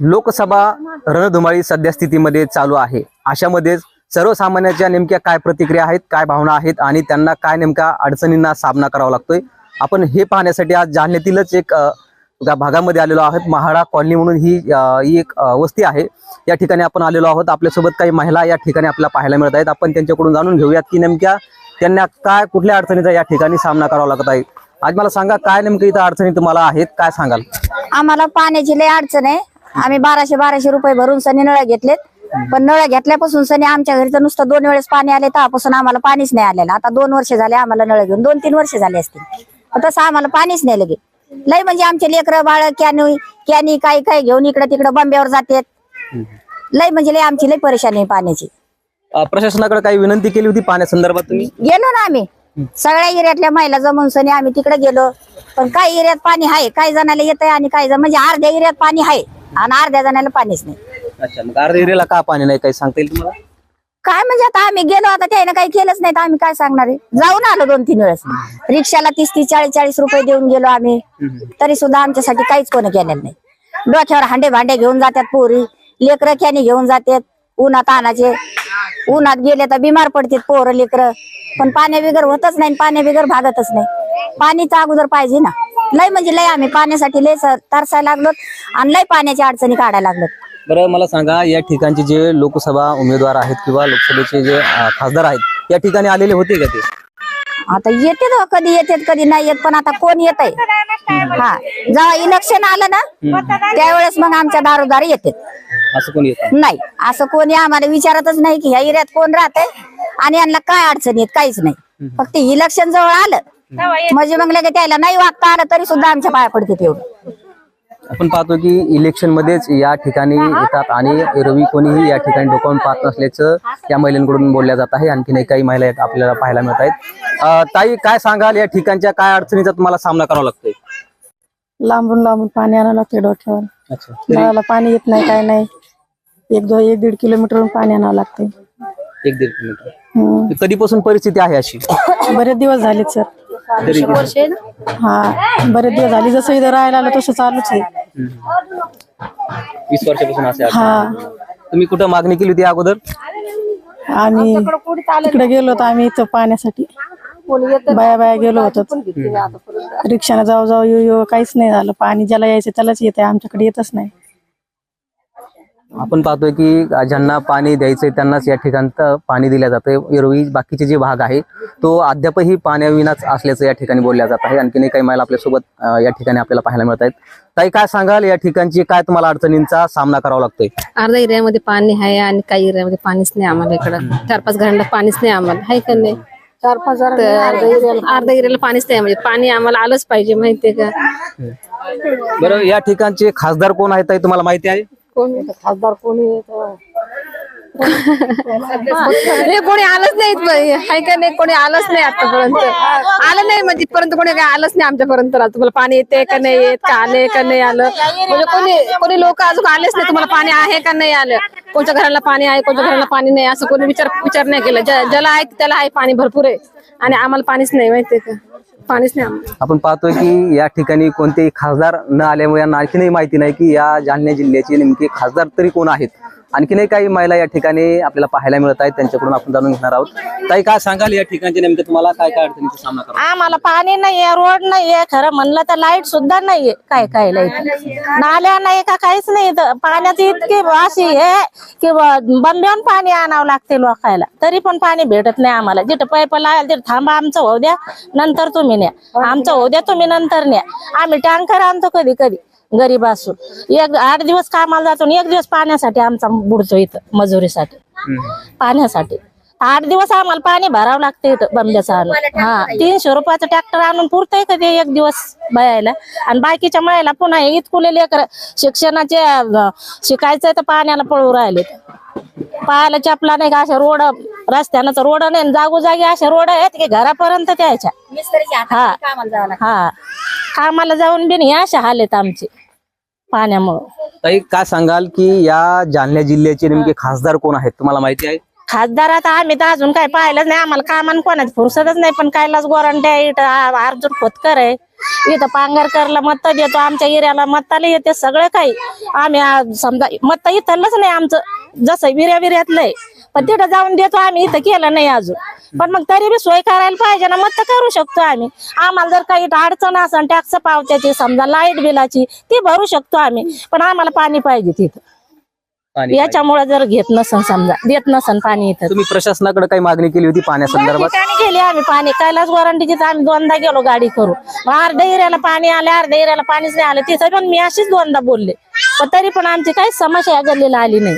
लोकसभा रणधुमाळी सध्या स्थितीमध्ये चालू आहे. अशामध्येच सर्वसामान्यांच्या नेमक्या काय प्रतिक्रिया आहेत काय भावना आहेत आणि त्यांना काय नेमक्या अडचणींना सामना करावा लागतोय? आपण हे पाहण्यासाठी आज जालन्यातीलच एक भागामध्ये आलेलो आहोत. महाडा कॉलनी म्हणून ही ही एक वस्ती आहे. या ठिकाणी आपण आलेलो आहोत. आपल्यासोबत काही महिला या ठिकाणी आपल्याला पाहायला मिळत आहेत. आपण त्यांच्याकडून जाणून घेऊयात की नेमक्या त्यांना काय कुठल्या अडचणीचा या ठिकाणी सामना करावा लागत आहे. आज मला सांगा काय नेमकं इथं अडचणी तुम्हाला आहेत? काय सांगाल? आम्हाला पाण्याची लय अडचण आहे. आम्ही बाराशे बाराशे रुपये भरून सनी नळ घेतलेत. पण नळ घेतल्यापासून सनी आमच्या घरी तर नुसतं दोन वेळेस पाणी आले तेव्हापासून आम्हाला पाणीच नाही आलेलं. आता दोन वर्ष झाले आम्हाला नळ घेऊन दोन तीन वर्ष झाले असतील. पण तसं आम्हाला पाणीच नाही लगे लय म्हणजे आमचे लेकरं बाळ कॅनी कॅनी काही काही घेऊन इकडे तिकडे बंब्यावर जातात. लय म्हणजे लय आमची लय परेशानी आहे पाण्याची. अ, प्रशासनाकडे काही विनंती केली होती पाण्यासंदर्भात तुम्ही? गेलो ना आम्ही. सगळ्या एरियातल्या महिला जमून सनी आम्ही तिकडे गेलो. पण काही एरियात पाणी आहे काही जणाला येत आहे आणि काही जण म्हणजे अर्ध्या एरियात पाणी आहे. आणि अर्ध्या जणाला पाणीच नाही. अच्छा मग अर्ध्या एरियाला का पाणी नाही? काही सांगता येईल तुम्हाला? काय म्हणजे आता आम्ही गेलो आता त्याने काही केलंच नाही तर आम्ही काय सांगणार आहे? जाऊन आलो दोन तीन वेळेस. रिक्षाला तीस तीस चाळीस चाळीस रुपये देऊन गेलो आम्ही. तरी सुद्धा आमच्यासाठी काहीच कोणी केलेलं नाही. डोक्यावर हांडे भांडे घेऊन जातात पोरी. लेकरं कॅनी घेऊन जातात. उन्हात आणाचे उन्हात गेले तर बिमार पडतात पोरं लेकरं. पण पाण्या बिगर होतच नाही पाण्या बिगर भागतच नाही. पाणी तर अगोदर पाहिजे ना. लय म्हणजे लय आम्ही पाण्यासाठी लय स- तरसायला लागलो आणि लय पाण्याच्या अडचणी काढायला लागलो बरं मला सांगा या ठिकाणचे जे लोकसभा उमेदवार आहेत किंवा लोकसभेचे जे अ, खासदार आहेत या ठिकाणी आलेले होते का ते? आता येते ना कधी येतात कधी नाही येत पण आता कोण येत आहे हा जेव्हा इलेक्शन आलं ना त्यावेळेस मग आमच्या दारोदार येते असं कोणी येत नाही? असं कोणी आम्हाला विचारतच नाही की ह्या एरियात कोण राहते आणि यांना काय अडचणी आहेत काहीच नाही. फक्त इलेक्शन जवळ आलं म्हणजे मग लगे त्याला नाही वागता आलं तरी सुद्धा आमच्या पाया पडते तेवढं आपण पाहतो की इलेक्शन मध्येच या ठिकाणी येतात आणि एरवी कोणीही या ठिकाणी डोकावून पाहत नसल्याचं या महिलांकडून बोलल्या जात आहे. आणखीनही काही महिला आपल्याला पाहायला मिळत आहेत. ताई काय सांगाल? या ठिकाणच्या काय अडचणीचा तुम्हाला सामना करावा लागतोय? लांबून लांबून पाणी आणावं लागते डोक्यावर. अच्छा. नळाला पाणी येत नाही काय नाही. एक दोन एक दीड किलोमीटरवरून पाणी आणावं लागते एक दीड किलोमीटर. कधीपासून परिस्थिती आहे अशी? बरेच दिवस झालेत सर. हा बरेच दिवस झाले. जसं इथं राहायला आलं तसं चालूच आहे. वीस वर्षापासून असे. हा. तुम्ही कुठं मागणी केली होती अगोदर? आम्ही तिकडे गेलो होतो आम्ही इथं पाण्यासाठी. बाया बाया गेलो होतो रिक्षाने जाऊ जाऊ येऊ येऊ काहीच नाही झालं. पाणी ज्याला यायचं त्यालाच येत आहे आमच्याकडे येतच नाही. आपण पाहतोय की ज्यांना पाणी द्यायचंय त्यांनाच या ठिकाणचं पाणी दिलं जातं एरवी बाकीचे जे भाग आहे तो अद्यापही पाण्याविनाच असल्याचं या ठिकाणी बोलल्या जात आहे. आणखीनही काही महिला आपल्यासोबत या ठिकाणी आपल्याला पाहायला मिळत आहेत. ताई काय सांगाल? या ठिकाणची काय तुम्हाला अडचणींचा सामना करावा लागतोय? अर्धा एरियामध्ये पाणी आहे आणि काही एरियामध्ये पाणीच नाही आम्हाला इकडं. चार पाच घरांना पाणीच नाही आम्हाला. आहे का नाही? चार पाच अर्धा एरियाला पाणीच नाही म्हणजे पाणी आम्हाला आलंच पाहिजे माहितीये का? बरं या ठिकाणचे खासदार कोण आहेत ताई? तुम्हाला माहिती आहे? कोण? खासदार कोणी? हे कोणी आलंच नाही. आहे का नाही? कोणी आलंच नाही आतापर्यंत. आलं नाही म्हणजे इथपर्यंत कोणी काय आलंच नाही आमच्यापर्यंत तुम्हाला पाणी येते का नाही येत? का आले का नाही आलं? म्हणजे कोणी कोणी लोक अजून आलेच नाही. तुम्हाला पाणी आहे का नाही आलं? कोणत्या घराला पाणी आहे कोणत्या घराला पाणी नाही? असं कोणी विचार विचार नाही केला. ज्या- ज्याला आहे त्याला आहे पाणी भरपूर आहे. आणि आम्हाला पाणीच नाही माहितीये का? पाणीच नाही आम्हाला. आपण पाहतोय की या ठिकाणी कोणतेही खासदार न आल्यामुळे यांना आणखीनही माहिती नाही की या जालना जिल्ह्याचे नेमके खासदार तरी कोण आहेत? आणखीनही काही महिला या ठिकाणी आपल्याला पाहायला मिळत आहेत त्यांच्याकडून आपण जाणून घेणार आहोत. ताई काय सांगाल या ठिकाणचे नेमके तुम्हाला? काय काय अडचणीचा सामना करा आम्हाला पाणी नाहीये रोड नाहीये खरं म्हणलं तर लाइट सुद्धा नाहीये. काय काय लाइट? नाल्या नाही का? काहीच नाही. इथं. पाण्याची इतकी अशी आहे की ब- बंब्याहून पाणी आणावं लागते लोकायला. तरी पण पाणी भेटत नाही आम्हाला. जिथं पाईप लागेल तिथं थांबा आमचं होऊ द्या नंतर तुम्ही न्या. आमचं होऊ द्या तुम्ही नंतर न्या. आम्ही टँकर आणतो कधी कधी गरीब असून एक आठ दिवस कामाला जातो आणि एक दिवस पाण्यासाठी आमचा बुडतो इथं मजुरीसाठी. पाण्यासाठी. आठ दिवस आम्हाला पाणी भरावं लागतं इथं बंब्याचं आणून. हा तीनशे रुपयाचं ट्रॅक्टर आणून पुरतंय का ते एक दिवस बायाला आणि बाकीच्या मळ्याला पुन्हा हे इतकुले लेकर शिक्षणाचे शिकायचंय तर पाण्याला पळू राहिले. पायाला चपला नाही का अशा रोड रस्त्यानं तर रोड नाही आणि जागोजागी अशा रोड आहेत की घरापर्यंत त्याच्या. हा. हा. कामाला जाऊन बिन हे अशा हाल आहेत आमचे पाण्यामुळं. ताई काय सांगाल की या जालना जिल्ह्याचे नेमके खासदार कोण आहेत तुम्हाला माहिती आहे? खासदार आता आम्ही तर अजून काय पाहिलंच नाही आम्हाला कामान कोणाची फुरसतच नाही पण कैलास गोरंट्या इथं आ- अर्जुन खोतकर आहे. इथं पांगरकरला मत देतो आमच्या एरियाला मताला येते सगळं काही. आम्ही आ- समजा मत इथलंच नाही आमचं जसं विर्या विर्यातलं आहे. पण तिथं जाऊन देतो आम्ही इथं केलं नाही अजून. पण मग तरी बी सोय करायला पाहिजे ना मत करू शकतो आम्ही. आम्हाला जर काही अडचण असेल टॅक्स पावत्याची समजा लाइट बिलाची ती भरू शकतो आम्ही. पण आम्हाला पाणी पाहिजे तिथं. याच्यामुळे जर घेत नसन समजा देत नसन पाणी इथं. तुम्ही प्रशासनाकडे काही मागणी केली होती पाण्यासंदर्भात ठिकाणी गेले आम्ही पाणी. कैलास वॉरंटीची तर आम्ही दोनदा गेलो गाडी करू मग अर्ध्या एरियाला पाणी आले अर्ध्या एरियाला पाणीच नाही आलं. तिथं पण मी अशीच दोनदा बोलले. पण तरी पण आमची काही समस्या या गल्लीला आली नाही.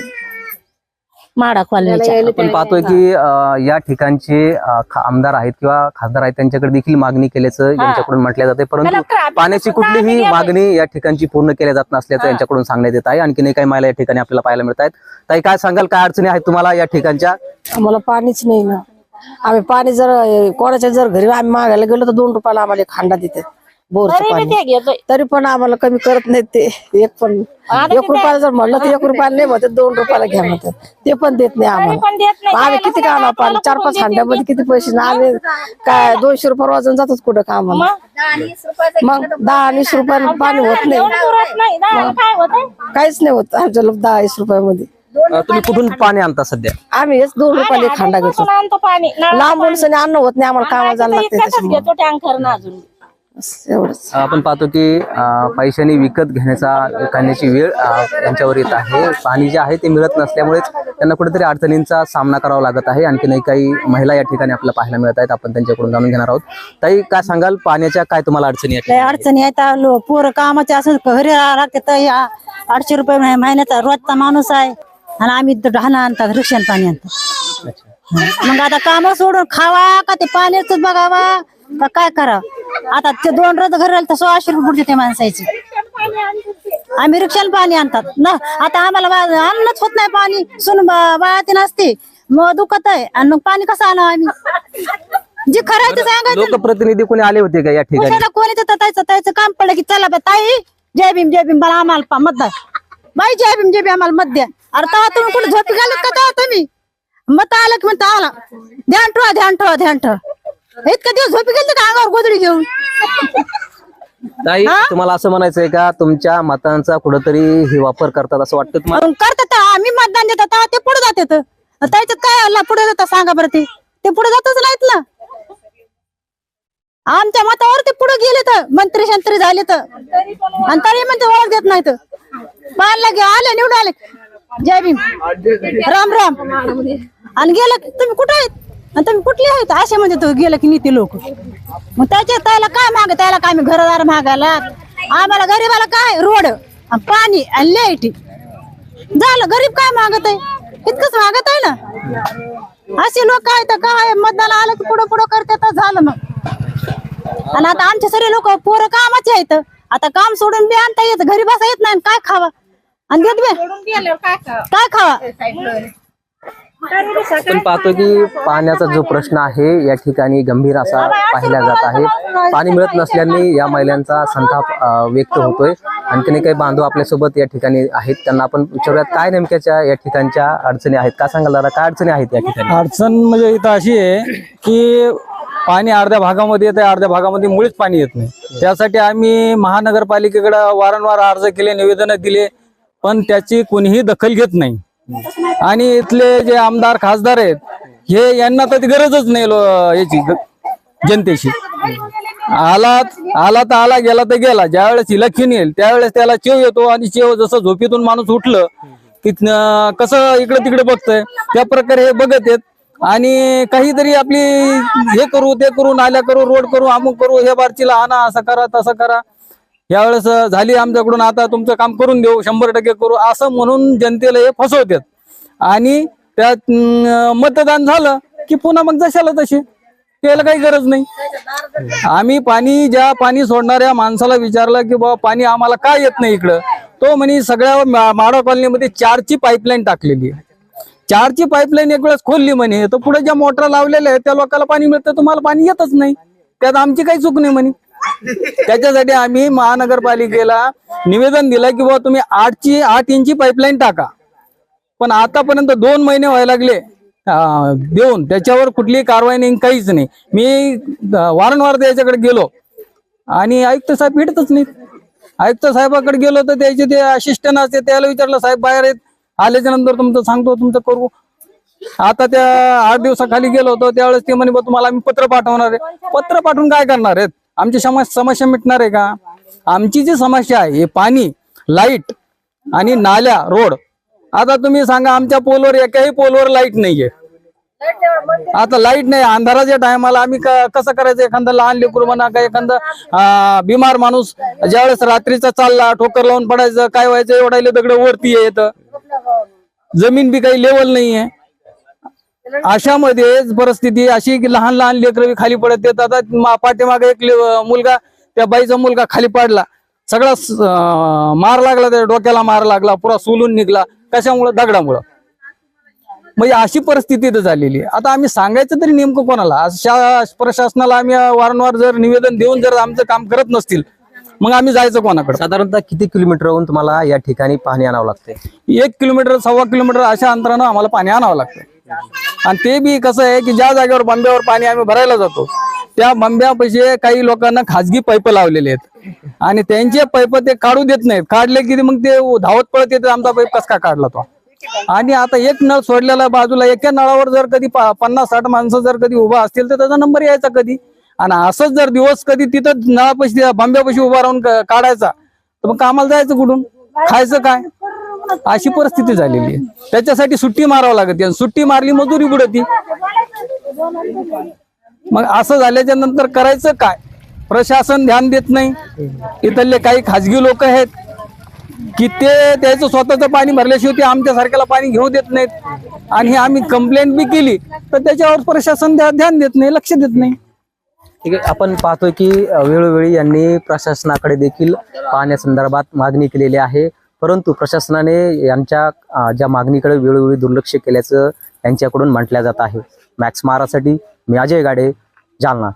माडा कॉलनीच्या आपण पाहतोय की अं, या ठिकाणचे अं, खा- आमदार आहेत किंवा खासदार आहेत त्यांच्याकडे देखील मागणी केल्याचं यांच्याकडून म्हटलं जाते परंतु पाण्याची कुठलीही. मागणी या ठिकाणची पूर्ण केल्या जात नसल्याचं यांच्याकडून सांगण्यात येत आहे. आणखीनही काही महिला या ठिकाणी आपल्याला पाहायला मिळत आहेत. ताई काय सांगाल? काय अडचणी आहेत तुम्हाला या ठिकाणच्या? आम्हाला पाणीच नाही ना. आम्ही पाणी जर अं, कोणाच्या जर घरी आम्ही मागायला गेलो तर दोन रुपयाला आम्हाला एक हांडा देतात. बोरचं पाणी. तरी पण आम्हाला कमी करत नाहीत ते. एक पण. एक रुपयाला जर म्हणलं तर एक रुपयाला नाही म्हणतात दोन रुपयाला घ्या म्हणतात ते पण देत नाही पण आम्हाला. देत नाही. आम्ही किती का आणावं पाणी? चार पाच हांड्यामध्ये किती पैसे? ना आम्ही काय दोनशे रुपये वाजून जातोच कुठं कामाला? मग? दहा वीस रुपयाला पाणी होत नाही. काहीच नाही होत आमच्या लोक दहा वीस रुपयामध्ये. तुम्ही कुठून पाणी आणता सध्या? आम्ही हेच दोन रुपयाला एक हांडा घेतो कुठून आणतो पाणी. लांब माणसाने अन्न होत नाही आम्हाला कामाला जायला लागते एवढंच. आपण पाहतो की पैशाने विकत घेण्याचा करण्याची वेळ अं, यांच्यावर येत आहे. पाणी जे आहे ते मिळत नसल्यामुळेच त्यांना कुठेतरी अडचणींचा सामना करावा लागत आहे. आणखीनही काही महिला या ठिकाणी आपल्याला पाहायला मिळत आहेत. आपण त्यांच्याकडून जाणून घेणार आहोत. ताई काय सांगाल? पाण्याच्या काय तुम्हाला अडचणी आहेत? अडचणी आहेत. लो पोरं कामाचे असं घरी लागते आठशे रुपये महि- महिन्याचा रोजचा माणूस आहे. आणि आम्ही ढाणा आणतात रिक्षान पाणी आणतात मग आता काम सोडून खावा का ते पाण्याच बघावा? का काय करावं? आता ते दोन रोज घरी राहिले तर सोळाशे रुपये पुढचे ते माणसाचे. आम्ही रिक्षाला पाणी आणतात. ना आता आम्हाला आणणंच होत नाही पाणी. सुन बाळाती नसते मग दुखत आहे. आणि मग पाणी कसं आणू आम्ही? जे खरं आहे ते सांगायचं. लोकप्रतिनिधी कोणी आले होते का या ठिकाणी? कशाला कोणी तर त्याचं त्याचं काम पडलं की चला बा ताई जय भीम जय भीम मला आम्हाला पा- मत द्या. बाई जय भीम जय भीम आम्हाला मत द्या. अरे तेव्हा तुम्ही कुठे झोपी घालत का तेव्हा तुम्ही? मत आलं की म्हणता आला. ध्यान ठेवा ध्यान ठेवा ध्यान ठेवा. इतका दिवस झोपी गेले का अंगावर गोदडी घेऊन? ताई तुम्हाला असं म्हणायचंय का तुमच्या मतांचा कुठंतरी हे वापर करतात असं वाटतं तुम्हाला? मग करतात आम्ही मतदान देतात तेव्हा ते पुढे जातात. त्याच्यात काय आला पुढे जातात सांगा बरं ते. ते पुढे जातच नाहीत ना. आमच्या मतावर ते पुढे गेले तर मंत्री शंत्री झाले तर. आणि तरी म्हणते ओळख देत नाहीत. पाहायला गे आले निवडून आले. जय भीम. राम राम. आणि गेलं तुम्ही कुठे आहेत? आणि तुम्ही कुठले आहेत? असे म्हणजे तो गेलं की नीती लोक. मग त्याच्या त्याला काय माग? त्याला काय मी घरदार मागायला? आम्हाला गरीबाला काय? रोड आणि पाणी आणि लाइट. झालं गरीब काय मागत आहे? इतकंच मागत आहे ना? असे लोक काय तर काय? मतदान आलं की पुढं पुढं करते तर झालं मग. आणि आता आमचे सगळे लोक पोरं कामाचे आहेत. आता काम सोडून बी आणता येत घरी बसा येत नाही काय खावा? आणि देत बे काय खावा? आपण पाहतो की पाण्याचा जो प्रश्न आहे या ठिकाणी गंभीर असा पाहिला जात आहे. पाणी मिळत नसल्याने या महिलांचा संताप व्यक्त होतोय. आणखीन काही बांधव आपल्यासोबत या ठिकाणी आहेत. त्यांना आपण विचारूयात काय नेमक्याच्या या ठिकाणच्या अडचणी आहेत? काय सांगाल दादा काय अडचणी आहेत या ठिकाणी? अडचण म्हणजे इथं अशी आहे की पाणी अर्ध्या भागामध्ये येते अर्ध्या भागामध्ये मुळीच पाणी येत नाही. त्यासाठी आम्ही महानगरपालिकेकडे वारंवार अर्ज केले निवेदन दिले पण त्याची कोणीही दखल घेत नाही. आणि इथले जे आमदार खासदार आहेत हे यांना तर गरजच नाही याची जनतेशी आला आला तर आला गेला तर गेला. ज्यावेळेस इलेक्शन येईल त्यावेळेस त्याला चेव येतो आणि चेव जसं झोपेतून माणूस उठलं की कसं इकडे तिकडे बघतंय त्या प्रकारे हे बघत आहेत. आणि काहीतरी आपली हे करू ते करू नाल्या करू रोड करू अमुक करू हे बारचीला आणा असं करा तसं करा. यावेळेस झाली आमच्याकडून आता तुमचं काम करून देऊ शंभर टक्के करू असं म्हणून जनतेला हे फसवतात. आणि त्यात मतदान झालं की पुन्हा मग जशाला तशी. त्याला काही गरज नाही. आम्ही पाणी ज्या पाणी सोडणाऱ्या माणसाला विचारलं की बाबा पाणी आम्हाला का येत नाही इकडं? तो म्हणे सगळ्या माडा कॉलनीमध्ये चारची पाईपलाईन टाकलेली आहे. चारची पाईपलाईन एक वेळेस खोलली म्हणे तर पुढे ज्या मोटर लावलेल्या आहेत त्या लोकांना पाणी मिळतं तुम्हाला पाणी येतच नाही. त्यात आमची काही चूक नाही म्हणे. त्याच्यासाठी आम्ही महानगरपालिकेला निवेदन दिलं की बाबा तुम्ही आठची आठ इंची पाईपलाईन टाका. पण आतापर्यंत दोन महिने व्हायला लागले. देऊन त्याच्यावर कुठलीही कारवाई नाही काहीच नाही. मी वारंवार त्याच्याकडे गेलो. आणि आयुक्त साहेब भेटतच नाहीत. आयुक्त साहेबाकडे गेलो तर त्याचे ते असिस्टंट असते त्याला विचारलं साहेब बाहेर आहेत. आल्याच्यानंतर तुमचं सांगतो तुमचं करू. आता त्या आठ दिवसाखाली गेलो होतो. त्यावेळेस ते म्हणे "बा, तुम्हाला आम्ही पत्र पाठवणार आहे. पत्र पाठवून काय करणार आहेत? आमची समस्या समस्या मिटणार आहे का? आमची जी समस्या आहे हे पाणी लाइट आणि नाल्या रोड आता तुम्ही सांगा आमच्या पोलवर एकाही पोलवर लाइट नाहीये. आता लाइट नाही अंधाराच्या टायमाला आम्ही कसं करायचं? एखादं लहान लेकरू म्हणा का एखादं बिमार माणूस ज्यावेळेस रात्रीचा चालला ठोकर लावून पडायचं काय व्हायचं एवढा दगड वरती येत. जमीन बी काही लेवल नाहीये. अशामध्ये परिस्थिती अशी की लहान लहान लेकरं खाली पडत येत आता पाठीमागे एक मुलगा त्या बाईचा मुलगा खाली पडला. सगळा मार लागला त्या डोक्याला मार लागला पुरा सोलून निघला. कशामुळं? दगडामुळं. म्हणजे अशी परिस्थिती इथं झालेली आता आम्ही सांगायचं तरी नेमकं कोणाला? प्रशासनाला आम्ही वारंवार जर निवेदन देऊन जर आमचं काम करत नसतील मग आम्ही जायचं कोणाकडे? साधारणतः किती किलोमीटरहून तुम्हाला या ठिकाणी पाणी आणावं लागते एक किलोमीटर सव्वा किलोमीटर अशा अंतरानं आम्हाला पाणी आणावं लागतं आणि ते बी कसं आहे की ज्या जागेवर बंब्यावर पाणी आम्ही भरायला जातो त्या बंब्यापाशी काही लोकांना खाजगी पाईप लावलेले आहेत. आणि त्यांचे पाईप ते काढू देत नाहीत. काढले की मग ते धावत पळत येते आमचा पाईप कस का काढला तो? आणि आता एक नळ सोडलेला बाजूला एका नळावर जर कधी पा- पन्नास साठ माणसं जर कधी उभा असतील तर त्याचा नंबर यायचा कधी? आणि असंच जर दिवस कधी तिथं नळापाशी बंब्यापाशी उभा राहून काढायचा तर मग कामाला जायचं कुठून? खायचं काय? अशी परिस्थिती झालेली आहे. त्याच्यासाठी सुट्टी मारावं लागते आणि सुट्टी मारली मजुरी बुडती. मग असं झाल्याच्यानंतर करायचं काय? प्रशासन ध्यान देत नाही. इथले काही खाजगी लोक आहेत की ते त्याचं स्वतःचं पाणी भरल्याशिवाय ते आमच्यासारख्याला पाणी घेऊ देत नाहीत. आणि हे आम्ही कंप्लेंट बी केली तर त्याच्यावर प्रशासन ध्यान देत नाही लक्ष देत नाही. ठीक आहे आपण पाहतोय की वेळोवेळी यांनी प्रशासनाकडे देखील पाहण्यासंदर्भात मागणी केलेली आहे. परंतु प्रशासनाने यांच्या ज्या मागणीकडे वेळोवेळी दुर्लक्ष केल्याचं यांच्याकडून म्हटलं जात आहे. मॅक्स मारासाठी मी अजय गाडे जालना.